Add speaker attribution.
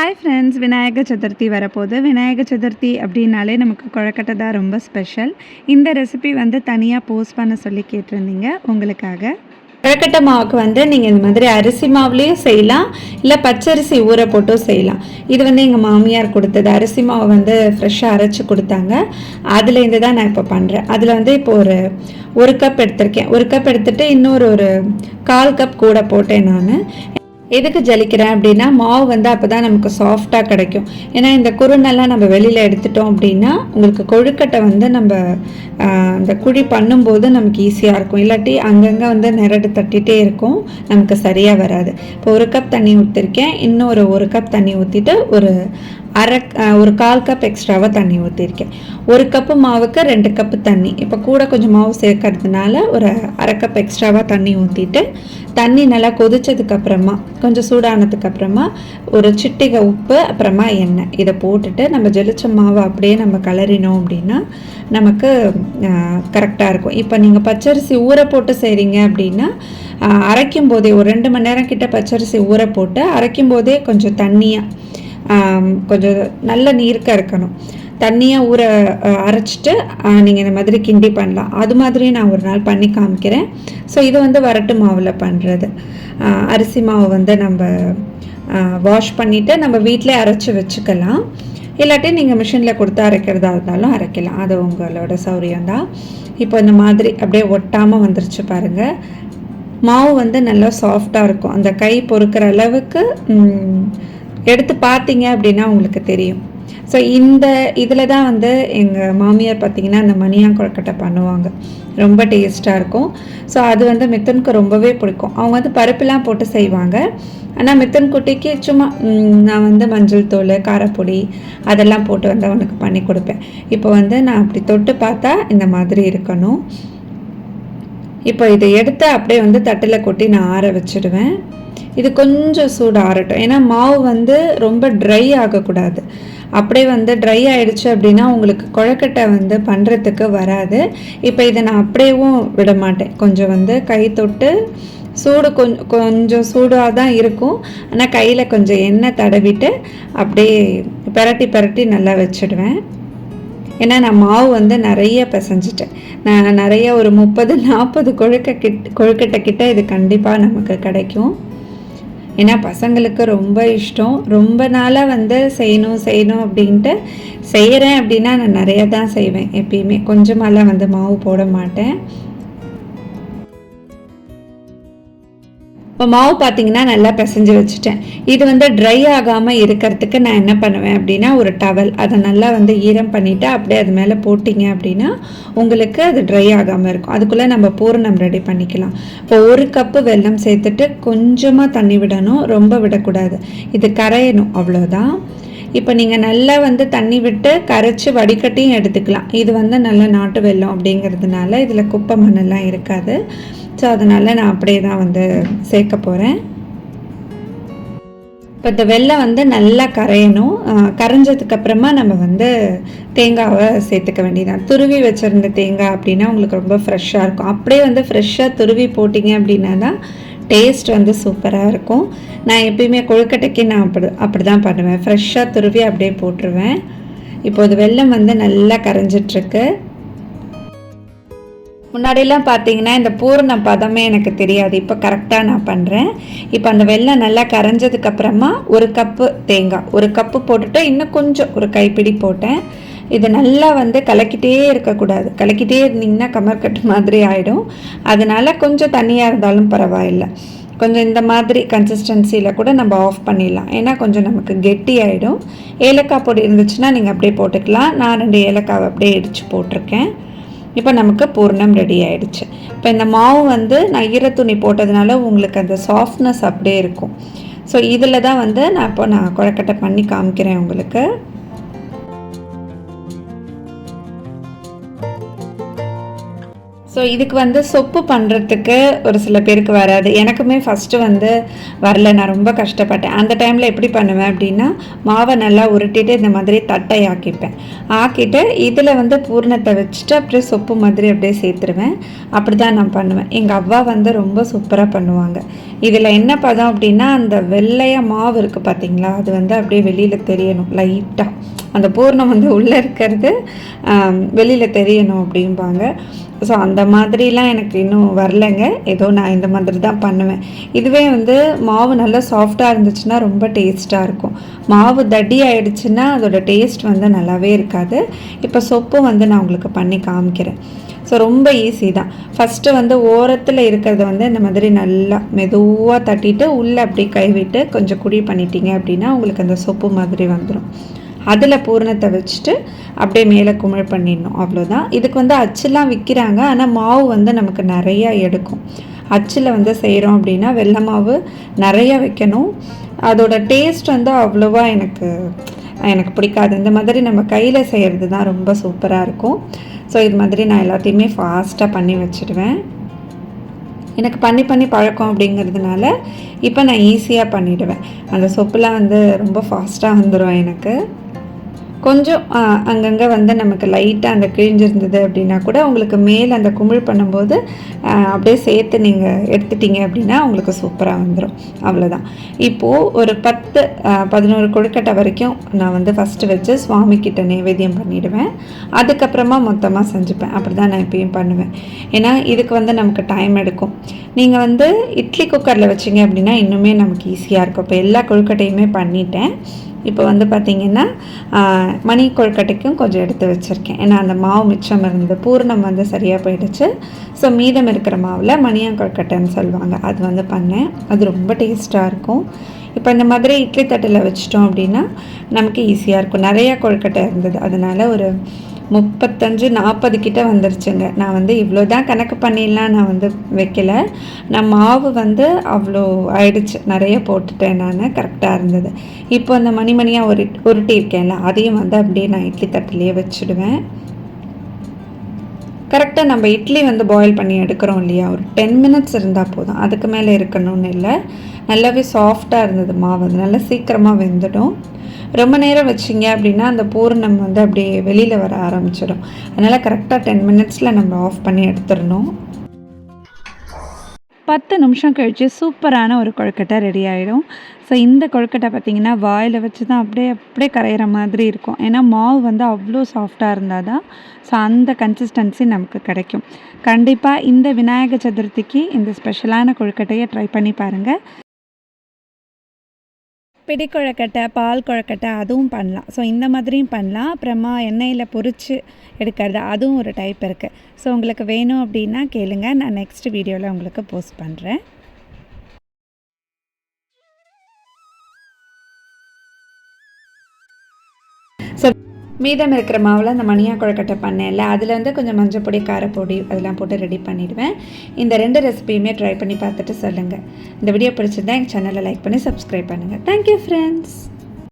Speaker 1: Hi friends Vinayaka Chaturthi வரப்போகுது. விநாயக சதுர்த்தி அப்படின்னாலே நமக்கு குழக்கட்டை தான் ரொம்ப ஸ்பெஷல் இந்த ரெசிபி வந்து தனியாக போஸ்ட் பண்ண சொல்லி கேட்டிருந்தீங்க. உங்களுக்காக.
Speaker 2: குழக்கட்டை மாவுக்கு வந்து நீங்கள் இந்த மாதிரி அரிசி மாவுலேயும் செய்யலாம். இல்லை பச்சரிசி ஊற போட்டும் செய்யலாம். இது வந்து எங்கள் மாமியார் கொடுத்தது. அரிசி மாவு வந்து ஃப்ரெஷ்ஷாக அரைச்சி கொடுத்தாங்க. அதுலேருந்து தான் நான் இப்போ பண்ணுறேன் அதில் வந்து இப்போ ஒரு ஒரு கப் எடுத்திருக்கேன். ஒரு கப் எடுத்துகிட்டு இன்னொரு ஒரு கால் கப் கூட போட்டேன் நான். எதுக்கு ஜலிக்கிறேன் அப்படின்னா மாவு வந்து அப்போ தான் நமக்கு சாஃப்டாக கிடைக்கும். ஏன்னா இந்த குருணெல்லாம் நம்ம வெளியில் எடுத்துட்டோம் அப்படின்னா உங்களுக்கு கொழுக்கட்டை வந்து நம்ம இந்த குழி பண்ணும்போது நமக்கு ஈஸியாக இருக்கும். இல்லாட்டி அங்கங்கே வந்து நிரடு தட்டிகிட்டே இருக்கும். நமக்கு சரியாக வராது. இப்போ ஒரு கப் தண்ணி ஊற்றிருக்கேன் இன்னும் ஒரு ஒரு கப் தண்ணி ஊற்றிட்டு ஒரு அரை ஒரு கால் கப் எக்ஸ்ட்ராவாக தண்ணி ஊற்றிருக்கேன் ஒரு கப்பு மாவுக்கு ரெண்டு கப்பு தண்ணி. இப்போ கூட கொஞ்சம் மாவு சேர்க்கறதுனால ஒரு அரை கப் எக்ஸ்ட்ராவாக தண்ணி ஊற்றிட்டு தண்ணி நல்லா கொதிச்சதுக்கப்புறமா கொஞ்சம் சூடானதுக்கப்புறமா ஒரு சிட்டிகை உப்பு அப்புறமா எண்ணெய். இதை போட்டுட்டு நம்ம ஜெலிச்ச மாவை அப்படியே நம்ம கலரினோம் அப்படின்னா நமக்கு கரெக்டாக இருக்கும். இப்போ நீங்கள் பச்சரிசி ஊற போட்டு செய்கிறீங்க அப்படின்னா அரைக்கும் போதே ஒரு ரெண்டு மணி நேரம் கிட்ட பச்சரிசி ஊற போட்டு அரைக்கும் போதே கொஞ்சம் தண்ணியாக கொஞ்சம் நல்ல நீர்க்க இருக்கணும். தண்ணியாக ஊற அரைச்சிட்டு நீங்கள் இந்த மாதிரி கிண்டி பண்ணலாம். அது மாதிரியும் நான் ஒரு நாள் பண்ணி காமிக்கிறேன். ஸோ இது வந்து வரட்டு மாவில் பண்ணுறது அரிசி மாவு வந்து நம்ம வாஷ் பண்ணிவிட்டு நம்ம வீட்டிலே அரைச்சி வச்சுக்கலாம். இல்லாட்டி நீங்கள் மிஷினில் கொடுத்து அரைக்கிறதா இருந்தாலும் அரைக்கலாம். அது உங்களோட சௌரியம்தான் இப்போ இந்த மாதிரி அப்படியே ஒட்டாமல் வந்துருச்சு பாருங்கள் மாவு வந்து நல்லா சாஃப்டாக இருக்கும். அந்த கை பொறுக்கிற அளவுக்கு எடுத்து பார்த்தீங்க அப்படின்னா உங்களுக்கு தெரியும். ஸோ இந்த இதில் தான் வந்து எங்கள் மாமியார் பார்த்தீங்கன்னா அந்த மணியா கொழுக்கட்டை பண்ணுவாங்க. ரொம்ப டேஸ்ட்டாக இருக்கும். ஸோ அது வந்து மித்தனுக்கு ரொம்பவே பிடிக்கும். அவங்க வந்து பருப்புலாம் போட்டு செய்வாங்க. ஆனால் மித்தன் குட்டிக்கு சும்மா நான் வந்து மஞ்சள் தூள் காரப்பொடி அதெல்லாம் போட்டு வந்து அவனுக்கு பண்ணி கொடுப்பேன். இப்போ வந்து நான் அப்படி தொட்டு பார்த்தா இந்த மாதிரி இருக்கணும். இப்போ இதை எடுத்து அப்படியே வந்து தட்டில் கொட்டி நான் ஆற வச்சிடுவேன். இது கொஞ்சம் சூடு ஆறட்டும். ஏன்னா மாவு வந்து ரொம்ப ட்ரை ஆகக்கூடாது. அப்படியே வந்து ட்ரை ஆயிடுச்சு அப்படின்னா உங்களுக்கு குழக்கட்டை வந்து பண்ணுறதுக்கு வராது. இப்போ இதை நான் அப்படியேவும் விட மாட்டேன். கொஞ்சம் வந்து கை தொட்டு சூடு கொஞ்சம் கொஞ்சம் சூடாக தான் இருக்கும். ஆனால் கையில் கொஞ்சம் எண்ணெய் தடவிட்டு அப்படியே பிரட்டி பிரட்டி நல்லா வச்சிடுவேன். ஏன்னா நான் மாவு வந்து நிறைய பிசைஞ்சிட்டேன். நான் நிறைய ஒரு முப்பது நாற்பது கொழுக்க கிட் கொழுக்கட்டை கிட்ட இது கண்டிப்பாக நமக்கு கிடைக்கும். ஏன்னா பசங்களுக்கு ரொம்ப இஷ்டம். ரொம்ப நாளாக வந்து செய்யணும் செய்யணும் அப்படின்ட்டு செய்கிறேன் அப்படின்னா நான் நிறைய தான் செய்வேன் எப்பயுமே. கொஞ்சமாலாம் வந்து மாவு போட மாட்டேன். இப்போ மாவு பார்த்தீங்கன்னா நல்லா பிசைஞ்சு வச்சுட்டேன். இது வந்து ட்ரை ஆகாமல் இருக்கிறதுக்கு நான் என்ன பண்ணுவேன் அப்படின்னா ஒரு டவல் அதை நல்லா வந்து ஈரம் பண்ணிவிட்டு அப்படியே அது மேலே போட்டிங்க அப்படின்னா உங்களுக்கு அது ட்ரை ஆகாமல் இருக்கும். அதுக்குள்ளே நம்ம பூரணம் ரெடி பண்ணிக்கலாம். இப்போ ஒரு கப்பு வெல்லம் சேர்த்துட்டு கொஞ்சமாக தண்ணி விடணும். ரொம்ப விடக்கூடாது. இது கரையணும். அவ்வளோதான் இப்போ நீங்கள் நல்லா வந்து தண்ணி விட்டு கரைச்சி வடிகட்டியும் எடுத்துக்கலாம். இது வந்து நல்ல நாட்டு வெல்லம் அப்படிங்கிறதுனால இதில் குப்பை மண்ணெல்லாம் இருக்காது. ஸோ அதனால் நான் அப்படியே தான் வந்து சேர்க்க போகிறேன் இப்போ இந்த வெல்லம் வந்து நல்லா கரையணும். கரைஞ்சதுக்கு அப்புறமா நம்ம வந்து தேங்காவை சேர்த்துக்க வேண்டியதான் துருவி வச்சுருந்த தேங்காய் அப்படின்னா உங்களுக்கு ரொம்ப ஃப்ரெஷ்ஷாக இருக்கும். அப்படியே வந்து ஃப்ரெஷ்ஷாக துருவி போட்டிங்க அப்படின்னா தான் டேஸ்ட் வந்து சூப்பராக இருக்கும். நான் எப்பயுமே கொழுக்கட்டைக்கு நான் அப்படி அப்படி தான் பண்ணுவேன். ஃப்ரெஷ்ஷாக துருவி அப்படியே போட்டுருவேன். இப்போது வெல்லம் வந்து நல்லா கரைஞ்சிட்ருக்கு. முன்னாடிலாம் பார்த்தீங்கன்னா இந்த பூரண பதமே எனக்கு தெரியாது. இப்போ கரெக்டாக நான் பண்ணுறேன் இப்போ அந்த வெள்ளம் நல்லா கரைஞ்சதுக்கப்புறமா ஒரு கப்பு தேங்காய். ஒரு கப்பு போட்டுட்டு இன்னும் கொஞ்சம் ஒரு கைப்பிடி போட்டேன். இது நல்லா வந்து கலக்கிட்டே இருக்கக்கூடாது. கலக்கிட்டே இருந்தீங்கன்னா கமர்கட்டு மாதிரி ஆகிடும் அதனால கொஞ்சம் தண்ணியாக இருந்தாலும் பரவாயில்லை. கொஞ்சம் இந்த மாதிரி கன்சிஸ்டன்சியில் கூட நம்ம ஆஃப் பண்ணிடலாம். ஏன்னா கொஞ்சம் நமக்கு கெட்டி ஆகிடும் ஏலக்காய் பொடி இருந்துச்சுன்னா நீங்கள் அப்படியே போட்டுக்கலாம். நான் ரெண்டு ஏலக்காவை அப்படியே இடித்து போட்டிருக்கேன். இப்போ நமக்கு பூர்ணம் ரெடி ஆயிடுச்சு. இப்போ இந்த மாவு வந்து நான் ஈரத்துணி போட்டதுனால உங்களுக்கு அந்த சாஃப்ட்னஸ் அப்படியே இருக்கும். ஸோ இதில் தான் வந்து நான் இப்போ நான் கொழக்கட்டை பண்ணி காமிக்கிறேன் உங்களுக்கு. ஸோ இதுக்கு வந்து சொப்பு பண்ணுறதுக்கு ஒரு சில பேருக்கு வராது. எனக்குமே ஃபஸ்ட்டு வந்து வரல. நான் ரொம்ப கஷ்டப்பட்டேன். அந்த டைமில் எப்படி பண்ணுவேன் அப்படின்னா மாவை நல்லா உருட்டிட்டு இந்த மாதிரி தட்டை ஆக்கிப்பேன். ஆக்கிட்டு இதில் வந்து பூர்ணத்தை வச்சுட்டு அப்படியே சொப்பு மாதிரி அப்படியே சேர்த்துருவேன். அப்படி தான் நான் பண்ணுவேன். எங்கள் அவ்வா வந்து ரொம்ப சூப்பராக பண்ணுவாங்க. இதில் என்ன பதம் அப்படின்னா அந்த வெள்ளையாக மாவு இருக்குது பார்த்தீங்களா அது வந்து அப்படியே வெளியில் தெரியணும் லைட்டாக அந்த பூர்ணம் வந்து உள்ளே இருக்கிறது வெளியில் தெரியணும் அப்படிம்பாங்க. ஸோ அந்த மாதிரிலாம் எனக்கு இன்னும் வரலைங்க. ஏதோ நான் இந்த மாதிரி தான் பண்ணுவேன். இதுவே வந்து மாவு நல்லா சாஃப்டாக இருந்துச்சுன்னா ரொம்ப டேஸ்ட்டாக இருக்கும். மாவு தடி ஆயிடுச்சுன்னா அதோட டேஸ்ட் வந்து நல்லாவே இருக்காது. இப்போ சொப்பு வந்து நான் உங்களுக்கு பண்ணி காமிக்கிறேன். ஸோ ரொம்ப ஈஸி தான். ஃபஸ்ட்டு வந்து ஓரத்தில் இருக்கிறத வந்து இந்த மாதிரி நல்லா மெதுவாக தட்டிட்டு உள்ளே அப்படி கைவிட்டு கொஞ்சம் குடி பண்ணிட்டீங்க அப்படின்னா உங்களுக்கு அந்த சொப்பு மாதிரி வந்துடும் அதில் பூரணத்தை வச்சுட்டு அப்படியே மேலே குமிழ் பண்ணிடணும். அவ்வளோதான் இதுக்கு வந்து அச்சுலாம் விற்கிறாங்க ஆனால் மாவு வந்து நமக்கு நிறையா எடுக்கும். அச்சில் வந்து செய்கிறோம் அப்படின்னா வெள்ளை மாவு நிறையா வைக்கணும். அதோட டேஸ்ட் வந்து அவ்வளோவா எனக்கு எனக்கு பிடிக்காது. இந்த மாதிரி நம்ம கையில் செய்கிறது தான் ரொம்ப சூப்பராக இருக்கும். ஸோ இது மாதிரி நான் எல்லாத்தையுமே ஃபாஸ்ட்டாக பண்ணி வச்சுடுவேன். எனக்கு பண்ணி பண்ணி பழக்கம் அப்படிங்கிறதுனால இப்போ நான் ஈஸியாக பண்ணிவிடுவேன் அந்த சொப்புலாம் வந்து ரொம்ப ஃபாஸ்ட்டாக வந்துடும் எனக்கு. கொஞ்சம் அங்கங்கே வந்து நமக்கு லைட்டாக அந்த கிழிஞ்சிருந்தது அப்படின்னா கூட உங்களுக்கு மேலே அந்த குமிழ் பண்ணும்போது அப்படியே சேர்த்து நீங்கள் எடுத்துட்டீங்க அப்படின்னா உங்களுக்கு சூப்பராக வந்துடும் அவ்வளோதான் இப்போது ஒரு பத்து பதினோரு கொழுக்கட்டை வரைக்கும் நான் வந்து ஃபஸ்ட்டு வச்சு சுவாமிக்கிட்ட நைவேத்தியம் பண்ணிவிடுவேன் அதுக்கப்புறமா மொத்தமாக செஞ்சுப்பேன். அப்படி தான் நான் இப்பயும் பண்ணுவேன். ஏன்னா இதுக்கு வந்து நமக்கு டைம் எடுக்கும். நீங்கள் வந்து இட்லி குக்கரில் வச்சிங்க அப்படின்னா இன்னுமே நமக்கு ஈஸியாக இருக்கும். இப்போ எல்லா கொழுக்கட்டையுமே பண்ணிட்டேன். இப்போ வந்து பார்த்திங்கன்னா மணி கொழுக்கட்டைக்கும் கொஞ்சம் எடுத்து வச்சுருக்கேன். ஏன்னா அந்த மாவு மிச்சம் இருந்து பூர்ணம் வந்து சரியாக போயிடுச்சு. ஸோ மீதம் இருக்கிற மாவில் மணியா கொழுக்கட்டைன்னு சொல்லுவாங்க. அது வந்து பண்ணேன். அது ரொம்ப டேஸ்ட்டாக இருக்கும். இப்போ இந்த மாதிரி இட்லி தட்டில் வச்சிட்டோம் அப்படின்னா நமக்கு ஈஸியாக இருக்கும். நிறையா கொழுக்கட்டை இருந்தது. அதனால் ஒரு முப்பத்தஞ்சு நாற்பது கிட்ட வந்துருச்சுங்க. நான் வந்து இவ்வளோ தான் கணக்கு பண்ணிடலாம் நான் வந்து வைக்கல. நான் மாவு வந்து அவ்வளோ ஆயிடுச்சு. நிறைய போட்டுட்டேன் நான். கரெக்டாக இருந்தது. இப்போ அந்த மணி மணியாக ஒரு உருட்டியிருக்கேன்ல அதையும் வந்து அப்படியே நான் இட்லி தட்டிலேயே வச்சுடுவேன். கரெக்டாக நம்ம இட்லி வந்து பாயில் பண்ணி எடுக்கிறோம் இல்லையா? ஒரு டென் மினிட்ஸ் இருந்தால் போதும். அதுக்கு மேலே இருக்கணும்னு இல்லை. நல்லாவே சாஃப்டாக இருந்தது மாவு. அது நல்லா சீக்கிரமாக வெந்துடும். ரொம்ப நேரம் வச்சிங்க அப்படின்னா அந்த பூரணம் வந்து அப்படியே வெளியில் வர ஆரம்பிச்சிடும். அதனால் கரெக்டாக டென் மினிட்ஸில் நம்ம ஆஃப் பண்ணி எடுத்துடணும்.
Speaker 1: பத்து நிமிஷம் கழித்து சூப்பரான ஒரு கொழுக்கட்டை ரெடி ஆகிடும் ஸோ இந்த கொழுக்கட்டை பார்த்திங்கன்னா வாயில் வச்சு தான் அப்படியே அப்படியே கரையிற மாதிரி இருக்கும். ஏன்னா மாவு வந்து அவ்வளோ சாஃப்டாக இருந்தால் தான் ஸோ அந்த கன்சிஸ்டன்சி நமக்கு கிடைக்கும். கண்டிப்பாக இந்த விநாயகர் சதுர்த்திக்கு இந்த ஸ்பெஷலான கொழுக்கட்டையை ட்ரை பண்ணி பாருங்கள் பிடி குழக்கட்டை பால் குழக்கட்டை அதுவும் பண்ணலாம். ஸோ இந்த மாதிரியும் பண்ணலாம். அப்புறமா எண்ணெயில் பொரித்து எடுக்கிறது அதுவும் ஒரு டைப் இருக்குது ஸோ உங்களுக்கு வேணும் அப்படின்னா கேளுங்கள் நான் நெக்ஸ்ட் வீடியோவில் உங்களுக்கு போஸ்ட் பண்ணுறேன்
Speaker 2: மீதம் இருக்கிற மாவில் அந்த மணியா கொழுக்கட்டை பண்ணேன்ல அதில் வந்து கொஞ்சம் மஞ்சள் பொடி காரப்பொடி அதெல்லாம் போட்டு ரெடி பண்ணிவிடுவேன் இந்த ரெண்டு ரெசிபியுமே ட்ரை பண்ணி பார்த்துட்டு சொல்லுங்கள் இந்த வீடியோ பிடிச்சிருந்தா எங்கள் சேனலை லைக் பண்ணி சப்ஸ்கிரைப் பண்ணுங்கள் தேங்க்யூ ஃப்ரெண்ட்ஸ்